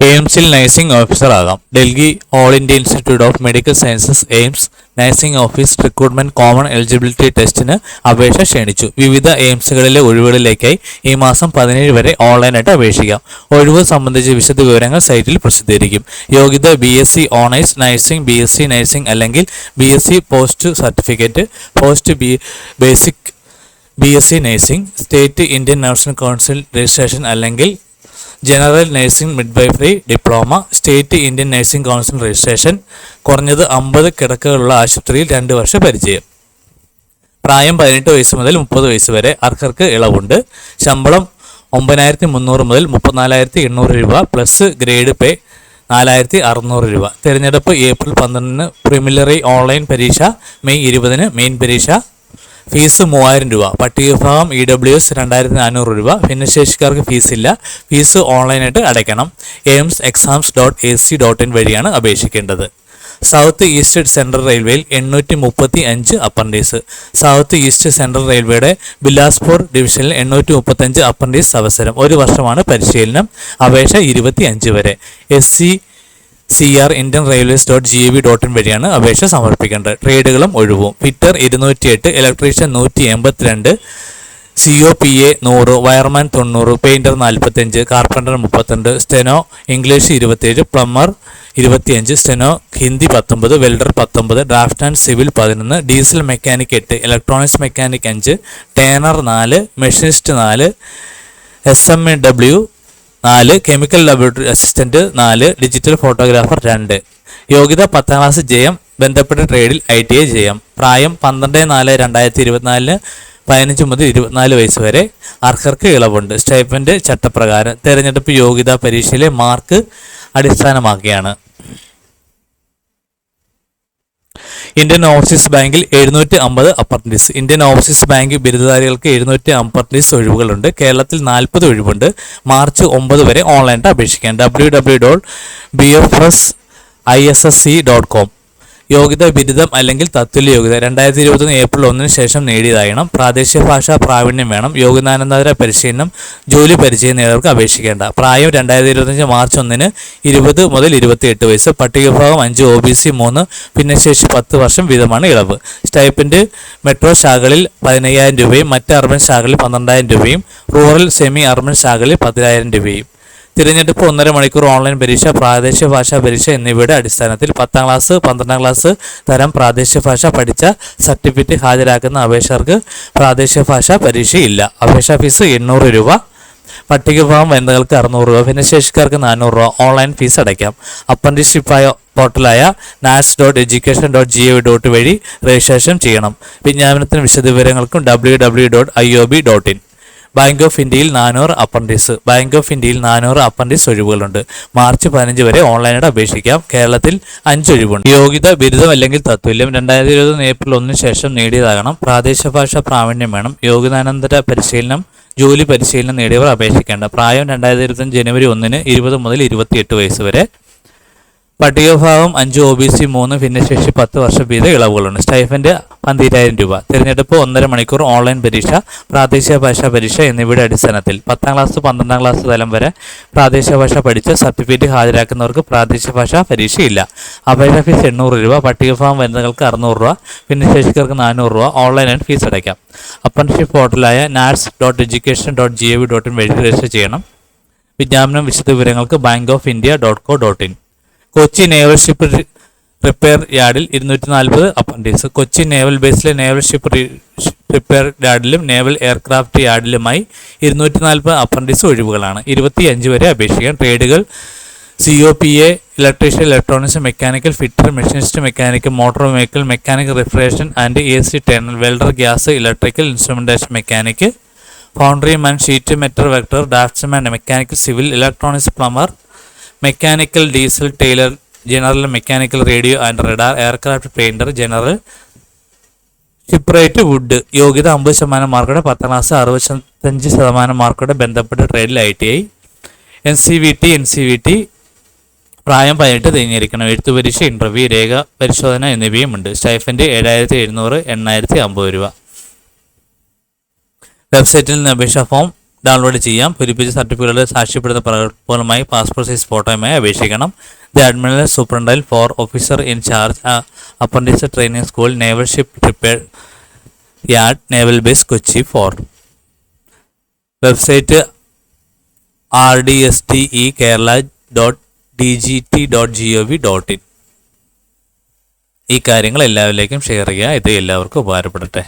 എയിംസിൽ nursing officer ആകാം. Delhi all India institute of medical sciences AIIMS nursing office recruitment common eligibility ടെസ്റ്റിന് അപേക്ഷ ക്ഷണിച്ചു. വിവിധ എയിംസുകളിലെ ഒഴിവുകളിലേക്കായി ഈ മാസം പതിനേഴ് വരെ ഓൺലൈനായിട്ട് അപേക്ഷിക്കാം. ഒഴിവ് സംബന്ധിച്ച വിശദ വിവരങ്ങൾ സൈറ്റിൽ പ്രസിദ്ധീകരിക്കും. യോഗ്യത B S C honours nursing B S C nursing അല്ലെങ്കിൽ B S C post certificate post B basic B S C nursing state Indian nursing council registration അല്ലെങ്കിൽ general nursing midwifery diploma state Indian nursing council registration കുറഞ്ഞത് അമ്പത് കിടക്കകളുള്ള ആശുപത്രിയിൽ രണ്ട് വർഷം പരിചയം. പ്രായം പതിനെട്ട് വയസ്സ് മുതൽ മുപ്പത് വയസ്സ് വരെ അർഹർക്ക് ഇളവുണ്ട്. ശമ്പളം ഒമ്പതിനായിരത്തി മുന്നൂറ് മുതൽ മുപ്പത്തിനാലായിരത്തി എണ്ണൂറ് രൂപ പ്ലസ് ഗ്രേഡ് പേ നാലായിരത്തി അറുന്നൂറ് രൂപ. തിരഞ്ഞെടുപ്പ് ഏപ്രിൽ പന്ത്രണ്ടിന് പ്രിമിലറി ഓൺലൈൻ പരീക്ഷ മെയ് ഇരുപതിന് മെയിൻ പരീക്ഷ ഫീസ് മൂവായിരം രൂപ. പട്ടികവിഭാഗം ഇ ഡബ്ല്യു എസ് രണ്ടായിരത്തി നാനൂറ് രൂപ. ഭിന്നശേഷിക്കാർക്ക് ഫീസില്ല. ഫീസ് ഓൺലൈനായിട്ട് അടയ്ക്കണം. AIIMS exams dot A C dot in വഴിയാണ് അപേക്ഷിക്കേണ്ടത്. സൗത്ത് ഈസ്റ്റ് സെൻട്രൽ റെയിൽവേയിൽ എണ്ണൂറ്റി മുപ്പത്തി അഞ്ച് അപ്പൻഡീസ്. സൗത്ത് ഈസ്റ്റ് സെൻട്രൽ റെയിൽവേയുടെ ബിലാസ്പൂർ ഡിവിഷനിൽ എണ്ണൂറ്റി മുപ്പത്തഞ്ച് അപ്പൻഡീസ് അവസരം. ഒരു വർഷമാണ് പരിശീലനം. അപേക്ഷ ഇരുപത്തി അഞ്ച് വരെ. S C C R Indian railways dot G V dot in വഴിയാണ് അപേക്ഷ സമർപ്പിക്കേണ്ടത്. ട്രേഡുകളും ഒഴിവും. ഫിറ്റർ ഇരുന്നൂറ്റിയെട്ട് ഇലക്ട്രീഷ്യൻ നൂറ്റി എൺപത്തിരണ്ട് സി ഒ പി എ നൂറ് വയർമാൻ തൊണ്ണൂറ് പെയിന്റർ നാൽപ്പത്തഞ്ച് കാർപ്പന്റർ മുപ്പത്തിരണ്ട് സ്റ്റെനോ ഇംഗ്ലീഷ് ഇരുപത്തേഴ് പ്ലംബർ ഇരുപത്തിയഞ്ച് സ്റ്റെനോ ഹിന്ദി പത്തൊമ്പത് വെൽഡർ പത്തൊമ്പത് ഡ്രാഫ്റ്റ് ആൻഡ് സിവിൽ പതിനൊന്ന് ഡീസൽ മെക്കാനിക് എട്ട് ഇലക്ട്രോണിക്സ് മെക്കാനിക് അഞ്ച് ടേണർ നാല് മെഷീനിസ്റ്റ് നാല് എസ് എം എ ഡബ്ല്യു നാല് കെമിക്കൽ ലബോറട്ടറി അസിസ്റ്റന്റ് നാല് ഡിജിറ്റൽ ഫോട്ടോഗ്രാഫർ രണ്ട്. യോഗ്യത പത്താം ക്ലാസ് ജയം ബന്ധപ്പെട്ട ട്രേഡിൽ ഐ ടി ഐ ജയം. പ്രായം പന്ത്രണ്ട് നാല് രണ്ടായിരത്തി ഇരുപത്തിനാലിന് പതിനഞ്ച് മുതൽ ഇരുപത്തിനാല് വയസ്സ് വരെ അർഹർക്ക് ഇളവുണ്ട്. സ്റ്റൈപ്പൻഡ് ചട്ടപ്രകാരം തെരഞ്ഞെടുപ്പ് യോഗ്യതാ പരീക്ഷയിലെ മാർക്ക് അടിസ്ഥാനമാക്കിയാണ്. ഇന്ത്യൻ ഓവർസീസ് ബാങ്കിൽ എഴുന്നൂറ്റി അമ്പത് അപ്പർട്ടീസ് ഇന്ത്യൻ ഓവർസീസ് ബാങ്ക് ബിരുദധാരികൾക്ക് എഴുന്നൂറ്റി അപ്പർട്ടീസ് ഒഴിവുകളുണ്ട്. കേരളത്തിൽ നാൽപ്പത് ഒഴിവുണ്ട്. മാർച്ച് ഒമ്പത് വരെ ഓൺലൈനായിട്ട് അപേക്ഷിക്കാം. W W dot B F S I S S C dot com യോഗ്യത ബിരുദം അല്ലെങ്കിൽ തത്തുല്യ യോഗ്യത. രണ്ടായിരത്തി ഇരുപത്തൊന്ന് ഏപ്രിൽ ഒന്നിന് ശേഷം നേടിയതായണം പ്രാദേശിക ഭാഷാ പ്രാവീണ്യം വേണം. യോഗ്യതാനന്തര പരിശീലനം ജോലി പരിചയം നേടിയവർക്ക് അപേക്ഷിക്കേണ്ട. പ്രായം രണ്ടായിരത്തി ഇരുപത്തഞ്ച് മാർച്ച് ഒന്നിന് ഇരുപത് മുതൽ ഇരുപത്തിയെട്ട് വയസ്സ് പട്ടികവിഭാഗം അഞ്ച് ഒ ബി സി മൂന്ന് ഭിന്നശേഷി പത്ത് വർഷം വീതമാണ് ഇളവ്. സ്റ്റൈപ്പിന്റെ മെട്രോ ശാഖകളിൽ പതിനയ്യായിരം രൂപയും മറ്റ് അർബൻ ശാഖകളിൽ പന്ത്രണ്ടായിരം രൂപയും റൂറൽ സെമി അർബൻ ശാഖകളിൽ പതിനായിരം രൂപയും. തിരഞ്ഞെടുപ്പ് ഒന്നര മണിക്കൂർ ഓൺലൈൻ പരീക്ഷ പ്രാദേശിക ഭാഷാ പരീക്ഷ എന്നിവയുടെ അടിസ്ഥാനത്തിൽ പത്താം ക്ലാസ് പന്ത്രണ്ടാം ക്ലാസ് തരം പ്രാദേശിക ഭാഷ പഠിച്ച സർട്ടിഫിക്കറ്റ് ഹാജരാക്കുന്ന അപേക്ഷകർക്ക് പ്രാദേശിക ഭാഷാ പരീക്ഷയില്ല. അപേക്ഷാ ഫീസ് എണ്ണൂറ് രൂപ. പട്ടികവിഭാഗം വനിതകൾക്ക് അറുന്നൂറ് രൂപ. ഭിന്നശേഷിക്കാർക്ക് നാനൂറ് രൂപ. ഓൺലൈൻ ഫീസ് അടയ്ക്കാം. അപ്രന്റീസ്ഷിപ്പായ പോർട്ടലായ NATS dot education dot G O dot വഴി രജിസ്ട്രേഷൻ ചെയ്യണം. വിജ്ഞാപനത്തിന് വിശദവിവരങ്ങൾക്കും W W dot I O B dot in bank of ഇന്ത്യയിൽ നാനൂറ് അപ്പൻഡിസ് ബാങ്ക് ഓഫ് ഇന്ത്യയിൽ നാനൂറ് അപ്പൻഡിസ് ഒഴിവുകളുണ്ട്. മാർച്ച് പതിനഞ്ച് വരെ ഓൺലൈനായിട്ട് അപേക്ഷിക്കാം. കേരളത്തിൽ അഞ്ച് ഒഴിവുണ്ട്. യോഗ്യത ബിരുദം അല്ലെങ്കിൽ തത്തുല്യം രണ്ടായിരത്തി ഇരുപത് ഏപ്രിൽ ഒന്നിന് ശേഷം നേടിയതാകണം. പ്രാദേശിക ഭാഷ പ്രാവീണ്യം വേണം. യോഗ്യതാനന്തര പരിശീലനം ജോലി പരിശീലനം നേടിയവർ അപേക്ഷിക്കേണ്ട. പ്രായം രണ്ടായിരത്തി ഇരുപത്തഞ്ച് ജനുവരി ഒന്നിന് ഇരുപത് മുതൽ ഇരുപത്തിയെട്ട് വയസ്സ് വരെ. പട്ടികഭാവം അഞ്ച് ഒ ബി സി മൂന്ന് ഭിന്നശേഷി പത്ത് വർഷം വീതം ഇളവുകളുണ്ട്. സ്റ്റൈഫൻഡ് പന്തിരായിരം രൂപ. തിരഞ്ഞെടുപ്പ് ഒന്നര മണിക്കൂർ ഓൺലൈൻ പരീക്ഷ പ്രാദേശിക ഭാഷാ പരീക്ഷ എന്നിവയുടെ അടിസ്ഥാനത്തിൽ പത്താം ക്ലാസ് പന്ത്രണ്ടാം ക്ലാസ് തലം വരെ പ്രാദേശിക ഭാഷ പഠിച്ച് സർട്ടിഫിക്കറ്റ് ഹാജരാക്കുന്നവർക്ക് പ്രാദേശിക ഭാഷാ പരീക്ഷയില്ല. അപേക്ഷ ഫീസ് എണ്ണൂറ് രൂപ ഫാം വനിതകൾക്ക് അറുന്നൂറ് രൂപ ഭിന്നശേഷിക്കാർക്ക് നാനൂറ് രൂപ ഓൺലൈനായിട്ട് ഫീസ് അടയ്ക്കാം. Apprenticeship പോർട്ടലായ NATS dot education dot G A V dot in വഴി രജിസ്റ്റർ ചെയ്യണം. വിജ്ഞാപനം വിശദ വിവരങ്ങൾക്ക് bank of India dot co dot in Kochi naval ship repair യാർഡിൽ ഇരുന്നൂറ്റി നാൽപ്പത് അപ്പൻഡീസ് കൊച്ചി നേവൽ ബേസിലെ നേവൽ ഷിപ്പ് പ്രിപ്പയർ യാർഡിലും നേവൽ എയർക്രാഫ്റ്റ് യാർഡിലുമായി ഇരുന്നൂറ്റി നാൽപ്പത് അപ്പൻഡീസ് ഒഴിവുകളാണ്. ഇരുപത്തി അഞ്ച് വരെ അപേക്ഷിക്കാൻ ട്രേഡുകൾ C O P A electrician electronics mechanical fitter machinist mechanical motor vehicle mechanic refrigeration and A C turner welder gas electrical instrumentation mechanic foundry man sheet metal vector draughtsman mechanical civil electronics plumber mechanical diesel tailor general mechanical radio and radar aircraft painter general shipwright wood. യോഗ്യത അമ്പത് ശതമാനം മാർക്കോടെ പത്താം class അറുപത്തഞ്ച് ശതമാനം മാർക്കോടെ ബന്ധപ്പെട്ട ട്രേഡിൽ I T I. N C V T N C V T. പ്രായം പതിനെട്ട് തിരിഞ്ഞിരിക്കണം എഴുത്തു പരീക്ഷ ഇന്റർവ്യൂ രേഖ പരിശോധന എന്നിവയും ഉണ്ട് സ്റ്റൈഫന്റെ ഏഴായിരത്തി എഴുന്നൂറ് എണ്ണായിരത്തി അമ്പത് രൂപ. വെബ്സൈറ്റിൽ നിന്ന് അപേക്ഷാ ഫോം ഡൗൺലോഡ് ചെയ്യാം. പൂരിപ്പിച്ച സർട്ടിഫിക്കറ്റുകൾ സാക്ഷ്യപ്പെടുന്ന പ്രകടനമായി പാസ്പോർട്ട് സൈസ് ഫോട്ടോയുമായി അപേക്ഷിക്കണം. The admiral superintendent for officer in charge apprentice training school naval ship repair yard naval base Kochi four. Website R D S T E Kerala dot D G T dot G O V dot in. ഈ കാര്യങ്ങൾ എല്ലാവരിലേക്കും share ചെയ്യുക. ഇത് എല്ലാവർക്കും ഉപകാരപ്പെടട്ടെ.